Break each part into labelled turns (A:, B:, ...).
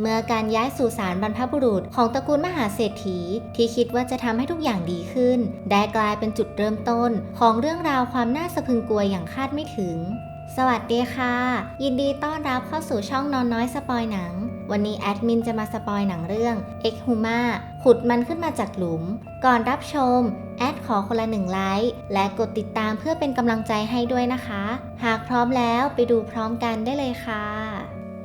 A: เมื่อการย้ายสู่สารบรรพบุรุษของตระกูลมหาเศรษฐี ที่คิดว่าจะทำให้ทุกอย่างดีขึ้น ได้กลายเป็นจุดเริ่มต้น ของเรื่องราวความน่าสะพรึงกลัวอย่างคาดไม่ถึง สวัสดีค่ะ ยินดีต้อนรับเข้าสู่ช่องนอนน้อยสปอยหนัง วันนี้แอดมินจะมาสปอยหนังเรื่อง X Huma ขุดมันขึ้นมาจากหลุม ก่อนรับชม แอดขอคนละหนึ่งไลค์และกดติดตามเพื่อเป็นกำลังใจให้ด้วยนะคะ หากพร้อมแล้วไปดูพร้อมกันได้เลยค่ะ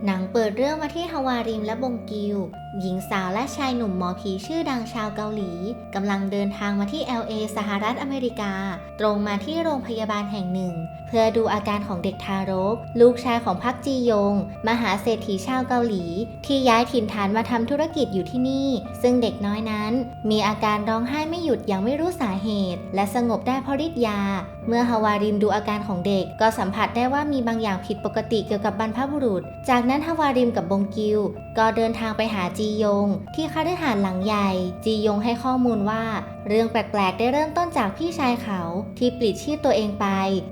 A: หนังเปิดเรื่องมาที่ฮาวาริมและบงกิวหญิงสาวและชายหนุ่มหมอผีชื่อดังชาวเกาหลีกำลังเดินทางมาที่ LA สหรัฐอเมริกา ตรงมาที่โรงพยาบาลแห่งหนึ่ง เพื่อดูอาการของเด็กทารก ลูกชายของพักจียง มหาเศรษฐีชาวเกาหลี ที่ย้ายถิ่นฐานมาทำธุรกิจอยู่ที่นี่ ซึ่งเด็กน้อยนั้น มีอาการร้องไห้ไม่หยุดอย่างไม่รู้สาเหตุ และสงบได้เพราะฤทธิ์ยา เมื่อฮาวาริมดูอาการของเด็กก็สัมผัสได้ว่ามีบางอย่างผิดปกติเกี่ยวกับบรรพบุรุษ จากนั้นฮาวาริมกับบงกิวก็เดินทางไปหาจียง ที่คฤหาสน์หลังใหญ่ จียงให้ข้อมูลว่า เรื่องแปลกๆ ได้เริ่มต้นจากพี่ชายเขาที่ปลิดชีพตัวเองไป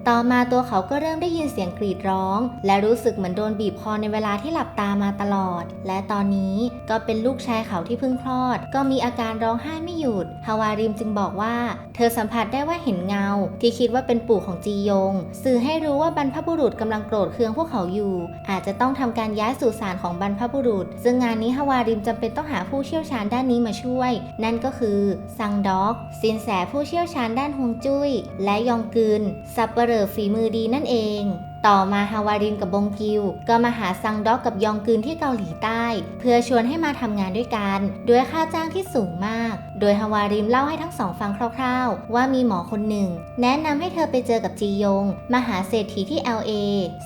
A: ต่อมาตัวเขาก็เริ่มได้ยินเสียงกรีดร้อง และรู้สึกเหมือนโดนบีบคอในเวลาที่หลับตามาตลอด และตอนนี้ก็เป็นลูกชายเขาที่เพิ่งคลอด ก็มีอาการร้องไห้ไม่หยุด ฮาวาริมจึงบอกว่า เธอสัมผัสได้ว่าเห็นเงา ที่คิดว่าเป็นปู่ของจียง สื่อให้รู้ว่าบรรพบุรุษกำลังโกรธเคืองพวกเขาอยู่ อาจจะต้องทำการย้ายสู่ศาลของบรรพบุรุษ ซึ่งงานนี้ฮาวาริมจำเป็นต้องหาผู้เชี่ยวชาญด้านนี้มาช่วย นั่นก็คือซังด็อกสินแสผู้เชี่ยวชาญด้านฮวงจุ้ย และยองกึนสับเปลือฝีมือดีนั่นเอง ต่อมาฮาวารินกับบงกิว ก็มาหาซังด็อกกับยองกึนที่เกาหลีใต้ เพื่อชวนให้มาทำงานด้วยกัน ด้วยค่าจ้างที่สูงมาก โดยฮาวาริมเล่าให้ทั้งสองฟังคร่าวๆ ว่ามีหมอคนหนึ่ง แนะนำให้เธอไปเจอกับจียงมหาเศรษฐีที่ LA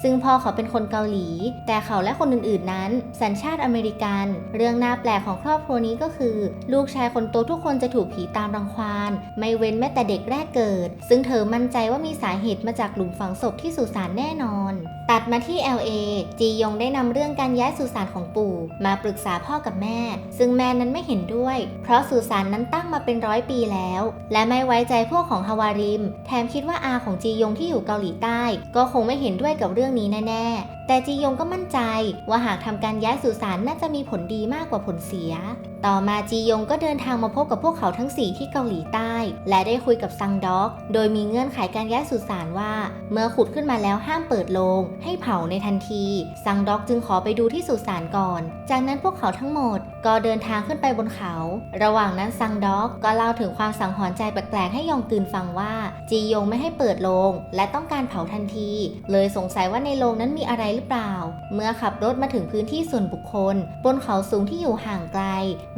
A: ซึ่งพ่อเขาเป็นคนเกาหลี แต่เขาและคนอื่นๆนั้น สัญชาติอเมริกัน เรื่องน่าแปลกของครอบครัวนี้ก็คือ ลูกชายคนโตทุกคนจะถูกผีตามรังควานไม่เว้นแม้แต่เด็กแรกเกิด ซึ่งเธอมั่นใจว่ามีสาเหตุมาจากหลุมฝังศพที่สุสานแน่นอนตัดมาที่ LA จียงได้นำเรื่องการย้ายสุสานของปู่ มาปรึกษาพ่อกับแม่ ซึ่งแม่นั้นไม่เห็นด้วย เพราะสุสานนั้นตั้งมาเป็นร้อยปีแล้ว และไม่ไว้ใจพวกของฮาวาริม แถมคิดว่าอาของจียงที่อยู่เกาหลีใต้ ก็คงไม่เห็นด้วยกับเรื่องนี้แน่ๆ แต่จียงก็มั่นใจว่าหากทำการย้ายสุสานน่าจะมีผลดีมากกว่าผลเสีย ต่อมาจียงก็เดินทางมาพบกับพวกเขาทั้ง4ที่เกาหลีใต้ และได้คุยกับซังด็อก โดยมีเงื่อนไขการย้ายสุสานว่า เมื่อขุดขึ้นมาแล้วห้ามเปิดโลง ให้เผาในทันที ซังด็อกจึงขอไปดูที่สุสานก่อน จากนั้นพวกเขาทั้งหมด ก็เดินทางขึ้นไปบนเขา ระหว่างนั้นซังด็อกก็เล่าถึงความสังหรณ์ใจแปลกๆให้ยองกึนฟังว่าจียงไม่ให้เปิดโลง และต้องการเผาทันที เลยสงสัยว่าในโลงนั้นมีอะไรรือเปล่า เมื่อขับรถมาถึงพื้นที่ส่วนบุคคล บนเขาสูงที่อยู่ห่างไกล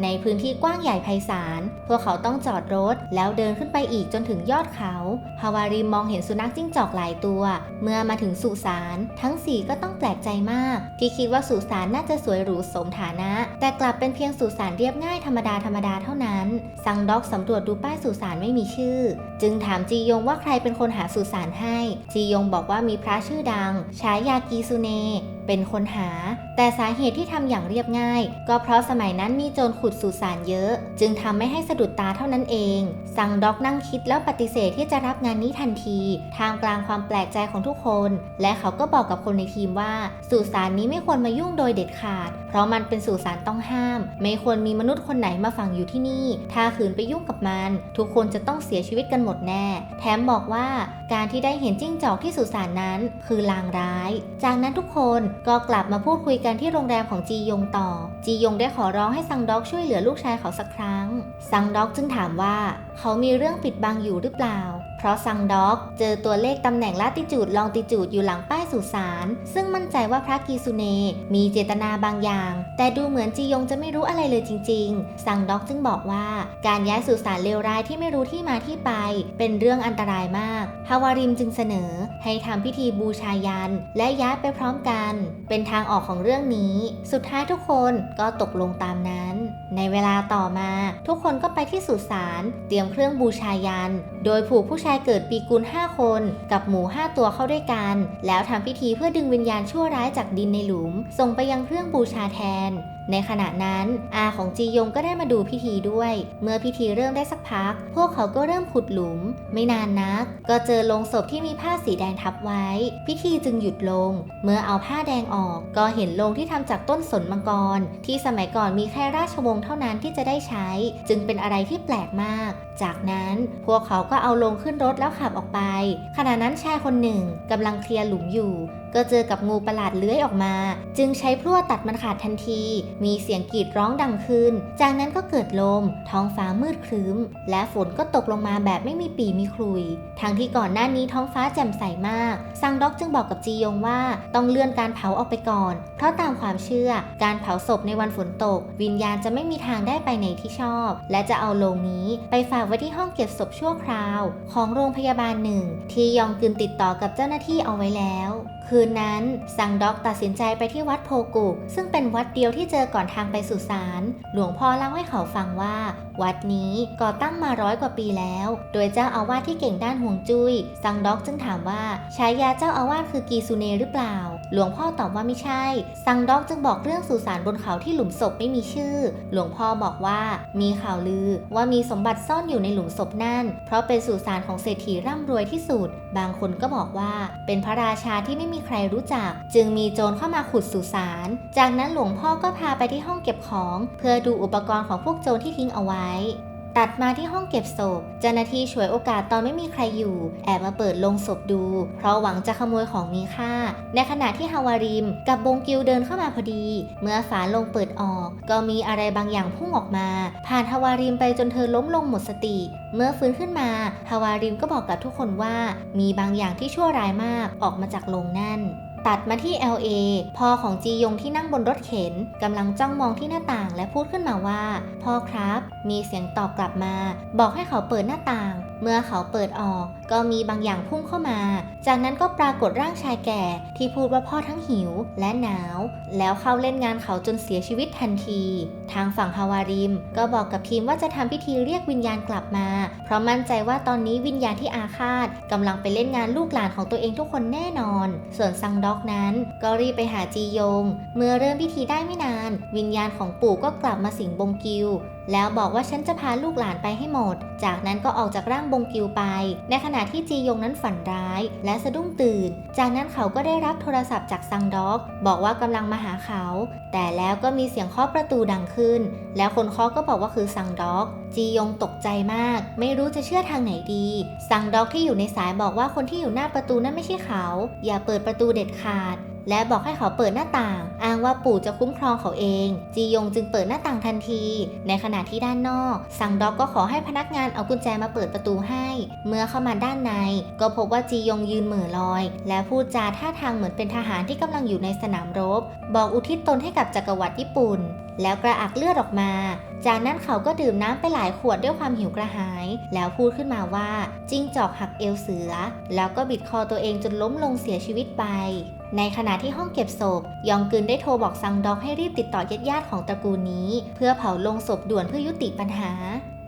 A: ในพื้นที่กว้างใหญ่ไพศาล พวกเขาต้องจอดรถ แล้วเดินขึ้นไปอีกจนถึงยอดเขาฮาวาริมมองเห็นสุนัขจิ้งจอกหลายตัว เมื่อมาถึงสุสานทั้งสี่ก็ต้องแปลกใจมาก ที่คิดว่าสุสานน่าจะสวยหรูสมฐานะ แต่กลับเป็นเพียงสุสานเรียบง่ายธรรมดาธรรมดาเท่านั้นซังด็อกสำรวจดูป้ายสุสานไม่มีชื่อ จึงถามจียงว่าใครเป็นคนหาสุสานให้ จียงบอกว่ามีพระชื่อดังฉายากีซุเนねเป็นคนหา แต่สาเหตุที่ทำอย่างเรียบง่าย ก็เพราะสมัยนั้นมีโจรขุดสุสานเยอะ จึงทำไม่ให้สะดุดตาเท่านั้นเองซังด็อกนั่งคิดแล้วปฏิเสธที่จะรับงานนี้ทันทีท่ามกลางความแปลกใจของทุกคน และเขาก็บอกกับคนในทีมว่า สุสานนี้ไม่ควรมายุ่งโดยเด็ดขาด เพราะมันเป็นสุสานต้องห้าม ไม่ควรมีมนุษย์คนไหนมาฝังอยู่ที่นี่ ถ้าขืนไปยุ่งกับมัน ทุกคนจะต้องเสียชีวิตกันหมดแน่ แถมบอกว่าการที่ได้เห็นจิ้งจอกที่สุสานนั้น คือลางร้าย จากนั้นทุกคนก็กลับมาพูดคุยกันที่โรงแรมของจียงต่อ จียงได้ขอร้องให้ซังด็อกช่วยเหลือลูกชายเขาสักครั้ง ซังด็อกจึงถามว่า เขามีเรื่องปิดบังอยู่หรือเปล่า เพราะซังด็อกเจอตัวเลขตำแหน่งลาติจูดลองติจูดอยู่หลังป้าย สุสานซึ่งมั่นใจว่าพระกีซุเนมีเจตนาบางอย่าง แต่ดูเหมือนจียงจะไม่รู้อะไรเลยจริงๆซังด็อกจึงบอกว่า การย้ายสุสานเลวร้ายที่ไม่รู้ที่มาที่ไป เป็นเรื่องอันตรายมากฮาวาริมจึงเสนอ ให้ทำพิธีบูชายัน และย้ายไปพร้อมกัน เป็นทางออกของเรื่องนี้ สุดท้ายทุกคนก็ตกลงตามนั้น ในเวลาต่อมา ทุกคนก็ไปที่สุสานเตรียมเครื่องบูชายัน โดยผูกผู้ชายเกิดปีกุล5คน กับหมู5ตัวเข้าด้วยกัน แล้วทำพิธีเพื่อดึงวิญญาณชั่วร้ายจากดินในหลุม ส่งไปยังเครื่องบูชาแทนในขณะนั้นอาของจียงก็ได้มาดูพิธีด้วย เมื่อพิธีเริ่มได้สักพัก พวกเขาก็เริ่มขุดหลุม ไม่นานนัก ก็เจอโลงศพที่มีผ้าสีแดงทับไว้ พิธีจึงหยุดลง เมื่อเอาผ้าแดงออก ก็เห็นโลงที่ทำจากต้นสนมังกร ที่สมัยก่อนมีแค่ราชวงศ์เท่านั้นที่จะได้ใช้ จึงเป็นอะไรที่แปลกมาก จากนั้นพวกเขาก็เอาลงขึ้นรถแล้วขับออกไปขณะนั้นชายคนหนึ่งกำลังเคลียร์หลุมอยู่ก็เจอกับงูประหลาดเลื้อยออกมา จึงใช้พลั่วตัดมันขาดทันที มีเสียงกรีดร้องดังขึ้น จากนั้นก็เกิดลม ท้องฟ้ามืดครึ้ม และฝนก็ตกลงมาแบบไม่มีปีมีคลุย ทั้งที่ก่อนหน้านี้ท้องฟ้าแจ่มใสมากซังด็อกจึงบอกกับจียงว่าต้องเลื่อนการเผาออกไปก่อน เพราะตามความเชื่อ การเผาศพในวันฝนตก วิญญาณจะไม่มีทางได้ไปในที่ชอบ และจะเอาโลงนี้ไปฝากไว้ที่ห้องเก็บศพชั่วคราว ของโรงพยาบาลหนึ่งที่ยองกึนติดต่อกับเจ้าหน้าที่เอาไว้แล้วคืนนั้นซังด็อกตัดสินใจไปที่วัดโพกุก ซึ่งเป็นวัดเดียวที่เจอก่อนทางไปสุสานหลวงพ่อเล่าให้เขาฟังว่า วัดนี้ก่อตั้งมาร้อยกว่าปีแล้ว โดยเจ้าอาวาสที่เก่งด้านห่วงจุย้ยซังด็อกจึงถามว่าฉายาเจ้าอาวาสคือกีซูเนหรือเปล่า หลวงพ่อตอบว่าไม่ใช่ซังด็อกจึงบอกเรื่องสุสานบนเขาที่หลุมศพไม่มีชื่อ หลวงพ่อบอกว่ามีข่าวลือว่ามีสมบัติซ่อนอยู่ในหลุมศพนั่น เพราะเป็นสุสานของเศรษฐีร่ำรวยที่สุด บางคนก็บอกว่าเป็นพระราชาที่ไม่มีใครรู้จัก จึงมีโจรเข้ามาขุดสุสาน จากนั้นหลวงพ่อก็พาไปที่ห้องเก็บของ เพื่อดูอุปกรณ์ของพวกโจรที่ทิ้งเอาไว้ ตัดมาที่ห้องเก็บศพ เจ้าหน้าที่ฉวยโอกาสตอนไม่มีใครอยู่ แอบมาเปิดโลงศพดู เพราะหวังจะขโมยของมีค่า ในขณะที่ฮาวาริม กับบงกิวเดินเข้ามาพอดี เมื่อฝาโลงเปิดออก ก็มีอะไรบางอย่างพุ่งออกมา ผ่านฮาวาริมไปจนเธอล้มลงหมดสติ เมื่อฟื้นขึ้นมาฮาวาริมก็บอกกับทุกคนว่า มีบางอย่างที่ชั่วร้ายมากออกมาจากโลงนั่น ตัดมาที่ LA พ่อของจียงที่นั่งบนรถเข็นกำลังจ้องมองที่หน้าต่างและพูดขึ้นมาว่า พ่อครับ มีเสียงตอบกลับมา บอกให้เขาเปิดหน้าต่าง เมื่อเขาเปิดออกก็มีบางอย่างพุ่งเข้ามา จากนั้นก็ปรากฏร่างชายแก่ที่พูดว่าพ่อทั้งหิวและหนาว แล้วเข้าเล่นงานเขาจนเสียชีวิตทันที ทางฝั่งฮาวาริม ก็บอกกับทีมว่าจะทำพิธีเรียกวิญญาณกลับมา เพราะมั่นใจว่าตอนนี้วิญญาณที่อาฆาตกำลังไปเล่นงานลูกหลานของตัวเองทุกคนแน่นอน ส่วนซังด็อกนั้น ก็รีบไปหาจียง เมื่อเริ่มพิธีได้ไม่นาน วิญญาณของปู่ก็กลับมาสิงบงกิว แล้วบอกว่าฉันจะพาลูกหลานไปให้หมด จากนั้นก็ออกจากร่างบงกิวไป ในขณะที่จียงนั้นฝันร้าย และสะดุ้งตื่น จากนั้นเขาก็ได้รับโทรศัพท์จากซังด็อก บอกว่ากำลังมาหาเขา แต่แล้วก็มีเสียงเคาะประตูดังขึ้น แล้วคนเคาะก็บอกว่าคือซังด็อกจียงตกใจมาก ไม่รู้จะเชื่อทางไหนดี ซังด็อกที่อยู่ในสายบอกว่าคนที่อยู่หน้าประตูนั้นไม่ใช่เขา อย่าเปิดประตูเด็ดขาด และบอกให้เขาเปิดหน้าต่าง อ้างว่าปู่จะคุ้มครองเขาเอง จียงจึงเปิดหน้าต่างทันที ในขณะที่ด้านนอกซังด็อกก็ขอให้พนักงานเอากุญแจมาเปิดประตูให้ เมื่อเข้ามาด้านใน ก็พบว่าจียงยืนเหม่อลอย และพูดจาท่าทางเหมือนเป็นทหารที่กำลังอยู่ในสนามรบ บอกอุทิศตนให้กับจักรวรรดิญี่ปุ่น แล้วกระอักเลือดออกมา จากนั้นเขาก็ดื่มน้ำไปหลายขวดด้วยความหิวกระหาย แล้วพูดขึ้นมาว่าจิ้งจอกหักเอวเสือ แล้วก็บิดคอตัวเองจนล้มลงเสียชีวิตไป ในขณะที่ห้องเก็บศพ ยองกึนได้โทรบอกซังด็อกให้รีบติดต่อญาติๆของตระกูลนี้ เพื่อเผาลงศพด่วนเพื่อยุติปัญหา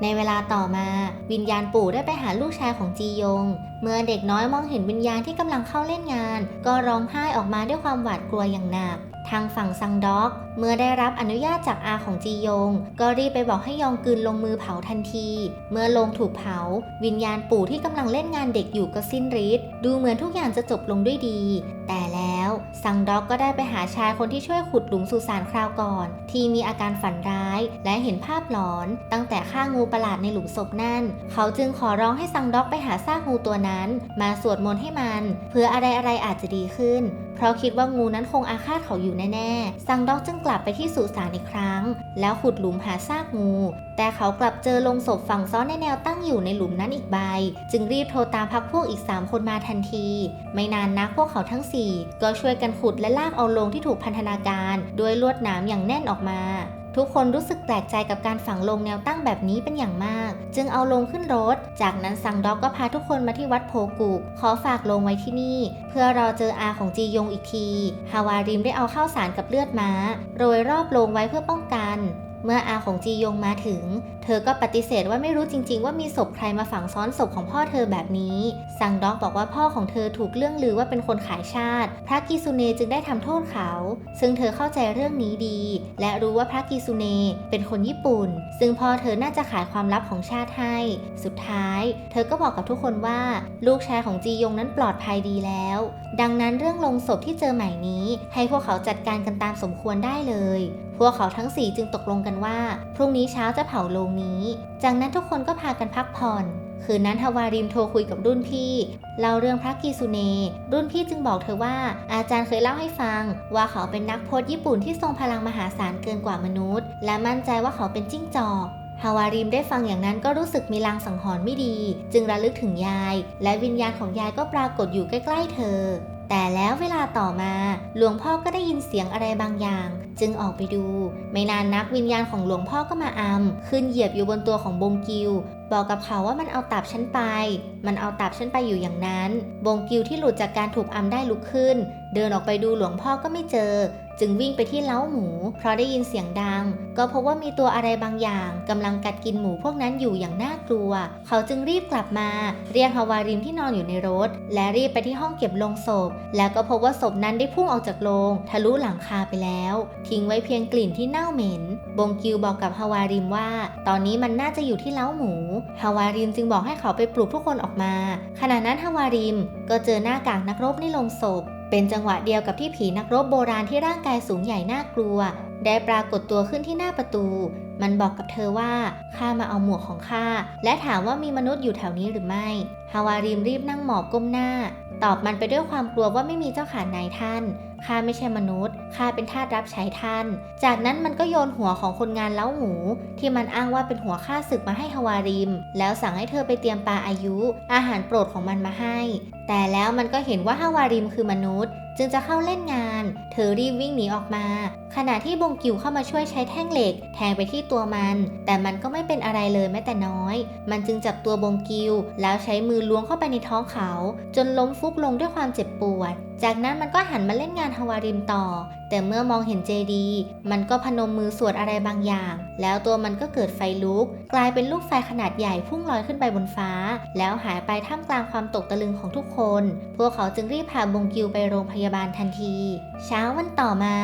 A: ในเวลาต่อมา วิญญาณปู่ได้ไปหาลูกชายของจียง เมื่อเด็กน้อยมองเห็นวิญญาณที่กำลังเข้าเล่นงาน ก็ร้องไห้ออกมาด้วยความหวาดกลัวอย่างหนักทางฝั่งซังด็อก เมื่อได้รับอนุญาตจากอาของจียง ก็รีบไปบอกให้ยองกึนลงมือเผาทันที เมื่อลงถูกเผา วิญญาณปู่ที่กำลังเล่นงานเด็กอยู่ก็สิ้นฤทธิ์ดูเหมือนทุกอย่างจะจบลงด้วยดี แต่แล้ว ซังด็อกก็ได้ไปหาชายคนที่ช่วยขุดหลุมสุสานคราวก่อน ที่มีอาการฝันร้าย และเห็นภาพหลอน ตั้งแต่ฆ่างูประหลาดในหลุมศพนั่น เขาจึงขอร้องให้ซังด็อกไปหาซากงูตัวนั้น มาสวดมนต์ให้มัน เพื่ออะไรอะไรอาจจะดีขึ้น เพราะคิดว่างูนั้นคงอาฆาตเขาอยู่แน่ๆซังด็อกจึงกลับไปที่สุสานอีกครั้ง แล้วขุดหลุมหาซากงูแต่เขากลับเจอลงศพฝังซ้อนในแนวตั้งอยู่ในหลุมนั้นอีกใบ จึงรีบโทรตามพักพวกอีก 3 คนมาทันที ไม่นานนักพวกเขาทั้ง 4 ก็ช่วยกันขุดและลากเอาลงที่ถูกพันธนาการด้วยลวดหนามอย่างแน่นออกมาทุกคนรู้สึกแปลกใจกับการฝังลงแนวตั้งแบบนี้เป็นอย่างมาก จึงเอาลงขึ้นรถ จากนั้นซังด็อกก็พาทุกคนมาที่วัดโพกุก ขอฝากลงไว้ที่นี่ เพื่อรอเจออาของจียงอีกที ฮาวาริมได้เอาข้าวสารกับเลือดม้า โรยรอบลงไว้เพื่อป้องกัน เมื่ออาของจียงมาถึง เธอก็ปฏิเสธว่าไม่รู้จริง ๆ ว่ามีศพใครมาฝังซ้อนศพของพ่อเธอแบบนี้ซังด็อกบอกว่าพ่อของเธอถูกเรื่องลือว่าเป็นคนขายชาติ พระกิซุเนจึงได้ทำโทษเขา ซึ่งเธอเข้าใจเรื่องนี้ดี และรู้ว่าพระกิซุเนเป็นคนญี่ปุ่น ซึ่งพ่อเธอน่าจะขายความลับของชาติให้ สุดท้าย เธอก็บอกกับทุกคนว่า ลูกชายของจียงนั้นปลอดภัยดีแล้ว ดังนั้นเรื่องลงศพที่เจอใหม่นี้ ให้พวกเขาจัดการกันตามสมควรได้เลยพวกเขาทั้งสี่จึงตกลงกันว่า พรุ่งนี้เช้าจะเผาโลงนี้ จากนั้นทุกคนก็พากันพักผ่อน คืนนั้นฮาวาริมโทรคุยกับรุ่นพี่เล่าเรื่องพระกีซุเน รุ่นพี่จึงบอกเธอว่า อาจารย์เคยเล่าให้ฟัง ว่าเขาเป็นนักพจน์ญี่ปุ่นที่ทรงพลังมหาศาลเกินกว่ามนุษย์ และมั่นใจว่าเขาเป็นจิ้งจอกฮาวาริมได้ฟังอย่างนั้นก็รู้สึกมีลางสังหรณ์ไม่ดี จึงระลึกถึงยาย และวิญญาณของยายก็ปรากฏอยู่ใกล้ ๆ เธอ แต่แล้วเวลาต่อมาหลวงพ่อก็ได้ยินเสียงอะไรบางอย่าง จึงออกไปดู ไม่นานนักวิญญาณของหลวงพ่อก็มาอำขึ้นเหยียบอยู่บนตัวของบงกิว บอกกับเขาว่ามันเอาตับฉันไป มันเอาตับฉันไปอยู่อย่างนั้น บงกิวที่หลุดจากการถูกอำได้ลุกขึ้น เดินออกไปดูหลวงพ่อก็ไม่เจอ จึงวิ่งไปที่เล้าหมู เพราะได้ยินเสียงดัง ก็พบว่ามีตัวอะไรบางอย่างกำลังกัดกินหมูพวกนั้นอยู่อย่างน่ากลัว เขาจึงรีบกลับมา เรียกฮาวาริมที่นอนอยู่ในรถ และรีบไปที่ห้องเก็บโลงศพ แล้วก็พบว่าศพนั้นได้พุ่งออกจากโลง ทะลุหลังคาไปแล้ว ทิ้งไว้เพียงกลิ่นที่เน่าเหม็น บงกิวบอกกับฮาวาริมว่า ตอนนี้มันน่าจะอยู่ที่เล้าหมูฮาวาริมจึงบอกให้เขาไปปลุกทุกคนออกมา ขณะนั้นฮาวาริมก็เจอหน้ากากนักรบในโลงศพเป็นจังหวะเดียวกับที่ผีนักรบโบราณที่ร่างกายสูงใหญ่น่ากลัว ได้ปรากฏตัวขึ้นที่หน้าประตู มันบอกกับเธอว่าข้ามาเอาหมวกของข้าและถามว่ามีมนุษย์อยู่แถวนี้หรือไม่ฮาวาริมรีบนั่งหมอบก้มหน้า ตอบมันไปด้วยความกลัวว่าไม่มีเจ้าขานายท่าน ข้าไม่ใช่มนุษย์ ข้าเป็นทาสรับใช้ท่าน จากนั้นมันก็โยนหัวของคนงานเล้าหมู ที่มันอ้างว่าเป็นหัวข้าศึกมาให้ฮาวาริม แล้วสั่งให้เธอไปเตรียมปลาอายุ อาหารโปรดของมันมาให้ แต่แล้วมันก็เห็นว่าฮาวาริมคือมนุษย์จึงจะเข้าเล่นงาน เธอรีบวิ่งหนีออกมา ขณะที่บงกิวเข้ามาช่วยใช้แท่งเหล็ก แทงไปที่ตัวมัน แต่มันก็ไม่เป็นอะไรเลยแม้แต่น้อย มันจึงจับตัวบงกิว แล้วใช้มือล้วงเข้าไปในท้องเขา จนล้มฟุบลงด้วยความเจ็บปวด จากนั้นมันก็หันมาเล่นงานฮาวาริมต่อ แต่เมื่อมองเห็นเจดี มันก็พนมมือสวดอะไรบางอย่าง แล้วตัวมันก็เกิดไฟลุก กลายเป็นลูกไฟขนาดใหญ่พุ่งลอยขึ้นไปบนฟ้า แล้วหายไปท่ามกลางความตกตะลึงของทุกคน พวกเขาจึงรีบพาบงกิวไปโรงพยาบาลทันที เช้าวันต่อมา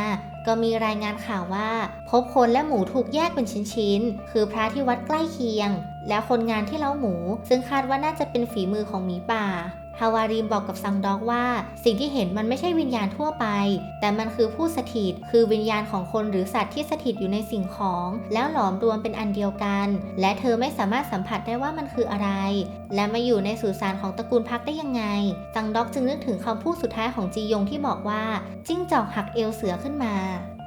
A: ก็มีรายงานข่าวว่า พบคนและหมูถูกแยกเป็นชิ้นๆ คือพระที่วัดใกล้เคียง และคนงานที่เล้าหมู ซึ่งคาดว่าน่าจะเป็นฝีมือของหมีป่า ฮาวารีมบอกกับซังด็อกว่า สิ่งที่เห็นมันไม่ใช่วิญญาณทั่วไป แต่มันคือผู้สถิต คือวิญญาณของคนหรือสัตว์ที่สถิตอยู่ในสิ่งของ แล้วหลอมรวมเป็นอันเดียวกัน และเธอไม่สามารถสัมผัสได้ว่ามันคืออะไร และมาอยู่ในสุสานของตระกูลพักได้ยังไงซังด็อกจึงนึกถึงคำพูดสุดท้ายของจียงที่บอกว่าจิ้งจอกหักเอวเสือขึ้นมา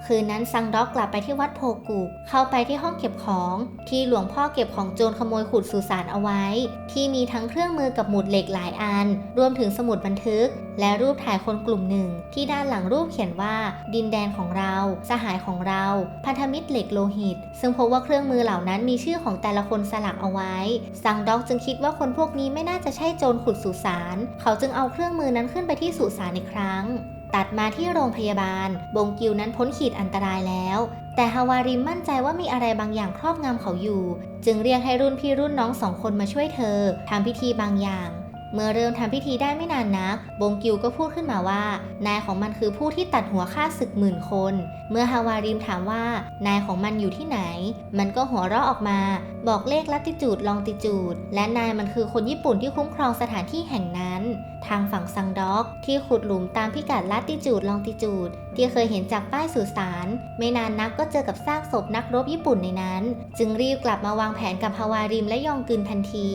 A: คืนนั้นซังด็อกกลับไปที่วัดโพกุเข้าไปที่ห้องเก็บของที่หลวงพ่อเก็บของโจรขโมยขุดสุสานเอาไว้ ที่มีทั้งเครื่องมือกับหมุดเหล็กหลายอัน รวมถึงสมุดบันทึก และรูปถ่ายคนกลุ่มหนึ่ง ที่ด้านหลังรูปเขียนว่า ดินแดนของเรา สหายของเรา พันธมิตรเหล็กโลหิต ซึ่งพบว่าเครื่องมือเหล่านั้นมีชื่อของแต่ละคนสลักเอาไว้ ซังด็อกจึงคิดว่าคนพวกนี้ไม่น่าจะใช่โจรขุดสุสาน เขาจึงเอาเครื่องมือนั้นขึ้นไปที่สุสานอีกครั้ง ตัดมาที่โรงพยาบาล บงกิวนั้นพ้นขีดอันตรายแล้ว แต่ฮาวาริมมั่นใจว่ามีอะไรบางอย่างครอบงำเขาอยู่ จึงเรียกให้รุ่นพี่รุ่นน้องสองคนมาช่วยเธอทำพิธีบางอย่าง เมื่อเริ่มทำพิธีได้ไม่นานนัก บงกิวก็พูดขึ้นมาว่า นายของมันคือผู้ที่ตัดหัวฆ่าศึกหมื่นคน เมื่อฮาวาริมถามว่า นายของมันอยู่ที่ไหน มันก็หัวเราะออกมา บอกเลขลัติจูดลองติจูด และนายมันคือคนญี่ปุ่นที่คุ้มครองสถานที่แห่งนั้น ทางฝั่งซังด็อก ที่ขุดหลุมตามพิกัดลัติจูดลองติจูด ที่เคยเห็นจากป้ายสื่อสาร ไม่นานนักก็เจอกับซากศพนักรบญี่ปุ่นในนั้น จึงรีบกลับมาวางแผนกับฮาวาริมและยองกึนทันที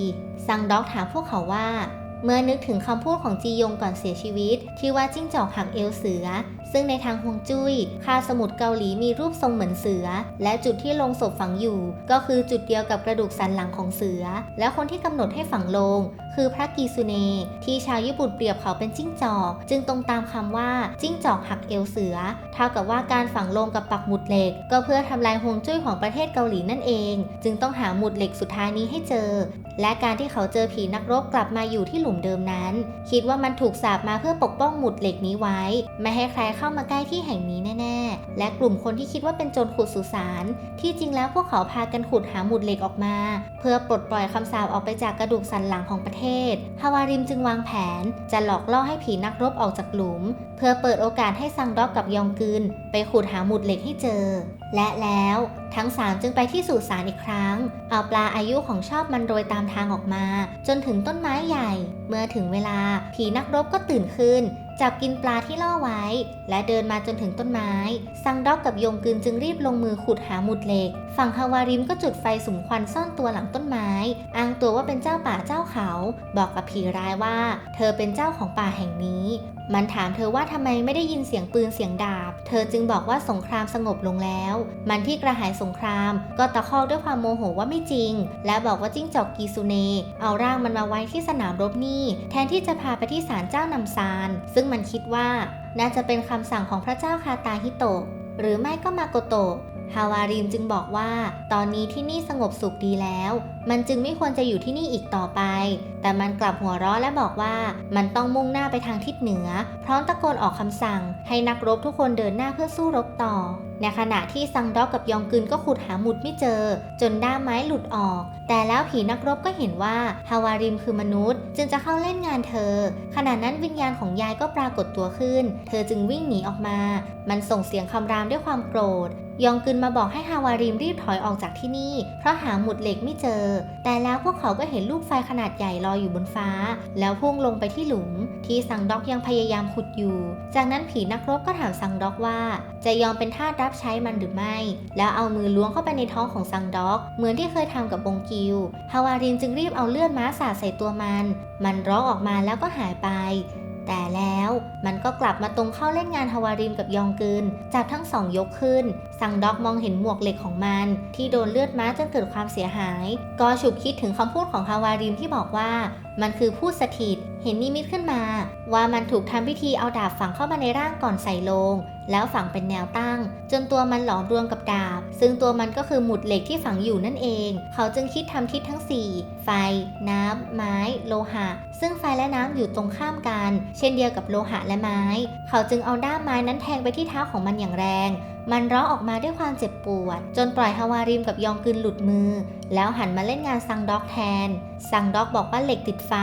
A: ซังด็อกถามพวกเขาว่าเมื่อนึกถึงคำพูดของจียงก่อนเสียชีวิต ที่ว่าจิ้งจอกหักเอวเสือซึ่งในทางฮวงจุ้ยคาสมุทรเกาหลีมีรูปทรงเหมือนเสือ และจุดที่ลงศพฝังอยู่ ก็คือจุดเดียวกับกระดูกสันหลังของเสือ และคนที่กำหนดให้ฝังลง คือพระกีซุเนที่ชาวญี่ปุ่นเปรียบเขาเป็นจิ้งจอก จึงตรงตามคำว่าจิ้งจอกหักเอวเสือ เท่ากับว่าการฝังลงกับปักหมุดเหล็ก ก็เพื่อทำลายฮวงจุ้ยของประเทศเกาหลีนั่นเอง จึงต้องหาหมุดเหล็กสุดท้ายนี้ให้เจอ และการที่เขาเจอผีนักรบกลับมาอยู่ที่หลุมเดิมนั้น คิดว่ามันถูกสาบมาเพื่อปกป้องหมุดเหล็กนี้ไว้ ไม่ให้ใครเข้ามาใกล้ที่แห่งนี้แน่ ๆ และกลุ่มคนที่คิดว่าเป็นโจรขุดสุสาน ที่จริงแล้วพวกเขาพากันขุดหาหมุดเหล็กออกมา เพื่อปลดปล่อยคำสาปออกไปจากกระดูกสันหลังของประเทศ ฮาวาริมจึงวางแผน จะหลอกล่อให้ผีนักรบออกจากหลุม เพื่อเปิดโอกาสให้ซังด็อกกับยองกึนไปขุดหาหมุดเหล็กให้เจอ และแล้วทั้งสามจึงไปที่สุสานอีกครั้ง เอาปลาอายุของชอบมันโรยตามทางออกมา จนถึงต้นไม้ใหญ่ เมื่อถึงเวลาผีนักรบก็ตื่นขึ้น จับกินปลาที่ล่อไว้ และเดินมาจนถึงต้นไม้ ซังด็อกกับยงกึนจึงรีบลงมือขุดหาหมุดเหล็ก ฝั่งฮาวาริมก็จุดไฟสุมควันซ่อนตัวหลังต้นไม้ อ้างตัวว่าเป็นเจ้าป่าเจ้าเขา บอกกับผีร้ายว่า เธอเป็นเจ้าของป่าแห่งนี้ มันถามเธอว่าทำไมไม่ได้ยินเสียงปืนเสียงดาบ เธอจึงบอกว่าสงครามสงบลงแล้ว มันที่กระหายสงคราม ก็ตะคอกด้วยความโมโหว่าไม่จริง และบอกว่าจิ้งจอกกีซูเนเอาร่างมันมาไว้ที่สนามรบนี่ แทนที่จะพาไปที่ศาลเจ้านำซาน ซึ่งมันคิดว่า น่าจะเป็นคำสั่งของพระเจ้าคาตาฮิโตะหรือไม่ก็มาโกโตะฮาวาริมจึงบอกว่า ตอนนี้ที่นี่สงบสุขดีแล้ว มันจึงไม่ควรจะอยู่ที่นี่อีกต่อไป แต่มันกลับหัวเราะและบอกว่ามันต้องมุ่งหน้าไปทางทิศเหนือ พร้อมตะโกนออกคำสั่ง ให้นักรบทุกคนเดินหน้าเพื่อสู้รบต่อ ในขณะที่ซังด็อกกับยองกึนก็ขุดหาหมุดไม่เจอ จนด้ามไม้หลุดออก แต่แล้วผีนักรบก็เห็นว่าฮาวาริมคือมนุษย์ จึงจะเข้าเล่นงานเธอ ขณะนั้นวิญญาณของยายก็ปรากฏตัวขึ้น เธอจึงวิ่งหนีออกมา มันส่งเสียงคำรามด้วยความโกรธ ยองกึนมาบอกให้ฮาวาริมรีบถอยออกจากที่นี่ เพราะหาหมุดเหล็กไม่เจอแต่แล้วพวกเขาก็เห็นลูกไฟขนาดใหญ่ลอยอยู่บนฟ้า แล้วพุ่งลงไปที่หลุม ที่ซังด็อกยังพยายามขุดอยู่ จากนั้นผีนักรบก็ถามซังด็อกว่า จะยอมเป็นทาสรับใช้มันหรือไม่ แล้วเอามือล้วงเข้าไปในท้องของซังด็อก เหมือนที่เคยทำกับบงกิวฮาวารินจึงรีบเอาเลือดม้าสาดใส่ตัวมัน มันร้องออกมาแล้วก็หายไปแต่แล้วมันก็กลับมาตรงเข้าเล่นงานฮาวาริมกับยองกึนจับทั้งสองยกขึ้น ซังด็อกมองเห็นหมวกเหล็กของมัน ที่โดนเลือดม้าจนเกิดความเสียหาย ก็ฉุกคิดถึงคำพูดของฮาวาริมที่บอกว่า มันคือผู้สถิต เห็นนิมิตขึ้นมา ว่ามันถูกทำพิธีเอาดาบฝังเข้ามาในร่างก่อนใส่ลง แล้วฝังเป็นแนวตั้ง จนตัวมันหลอมรวมกับดาบ ซึ่งตัวมันก็คือหมุดเหล็กที่ฝังอยู่นั่นเอง เขาจึงคิดทำทิศทั้ง 4 ไฟ น้ำ ไม้ โลหะ ซึ่งไฟและน้ำอยู่ตรงข้ามกัน เช่นเดียวกับโลหะและไม้ เขาจึงเอาด้ามไม้นั้นแทงไปที่เท้าของมันอย่างแรง มันร้องออกมาด้วยความเจ็บปวด จนปล่อยฮาวาริมกับยองกึนหลุดมือ แล้วหันมาเล่นงานซังด็อกแทน ซังด็อกบอกว่าเหล็กติดไฟ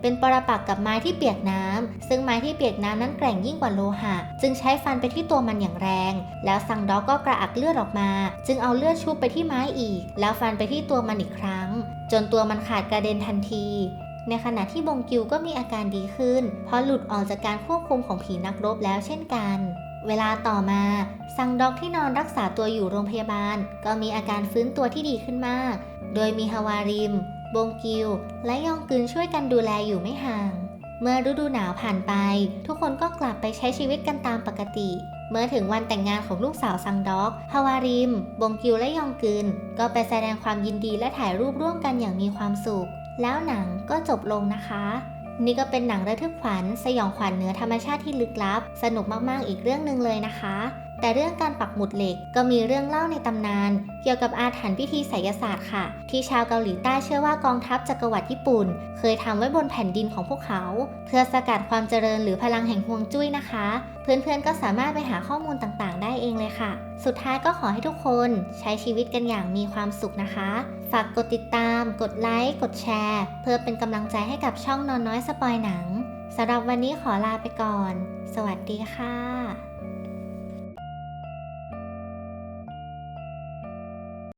A: เป็นปรปักษ์กับไม้ที่เปียกน้ำซึ่งไม้ที่เปียกน้ำนั้นแกร่งยิ่งกว่าโลหะ จึงใช้ฟันไปที่ตัวมันอย่างแรง แล้วซังด็อกก็กระอักเลือดออกมา จึงเอาเลือดชุบไปที่ไม้อีก แล้วฟันไปที่ตัวมันอีกครั้ง จนตัวมันขาดกระเด็นทันทีในขณะที่บงกิวก็มีอาการดีขึ้น เพราะหลุดออกจากการควบคุมของผีนักรบแล้วเช่นกัน เวลาต่อมาซังด็อกที่นอนรักษาตัวอยู่โรงพยาบาล ก็มีอาการฟื้นตัวที่ดีขึ้นมาก โดยมีฮาวาริม บงกิว และยองกึนช่วยกันดูแลอยู่ไม่ห่าง เมื่อฤดูหนาวผ่านไป ทุกคนก็กลับไปใช้ชีวิตกันตามปกติ เมื่อถึงวันแต่งงานของลูกสาวซังด็อกฮาวาริม บงกิวและยองกึนก็ไปแสดงความยินดีและถ่ายรูปร่วมกันอย่างมีความสุข แล้วหนังก็จบลงนะคะ นี่ก็เป็นหนังระทึกขวัญสยองขวัญเหนือธรรมชาติที่ลึกลับ สนุกมากๆอีกเรื่องหนึ่งเลยนะคะ แต่เรื่องการปักหมุดเหล็กก็มีเรื่องเล่าในตำนาน เกี่ยวกับอาถรรพ์พิธีไสยศาสตร์ค่ะ ที่ชาวเกาหลีใต้เชื่อว่ากองทัพจักรวรรดิญี่ปุ่น เคยทำไว้บนแผ่นดินของพวกเขา เพื่อสกัดความเจริญหรือพลังแห่งฮวงจุ้ยนะคะ เพื่อนๆ ก็สามารถไปหาข้อมูลต่างๆ ได้เองเลยค่ะ สุดท้ายก็ขอให้ทุกคนใช้ชีวิตกันอย่างมีความสุขนะคะ ฝากกดติดตาม กดไลค์ กดแชร์ เพื่อเป็นกำลังใจให้กับช่องนอนน้อยสปอยหนังสำหรับวันนี้ขอลาไปก่อน สวัสดีค่ะ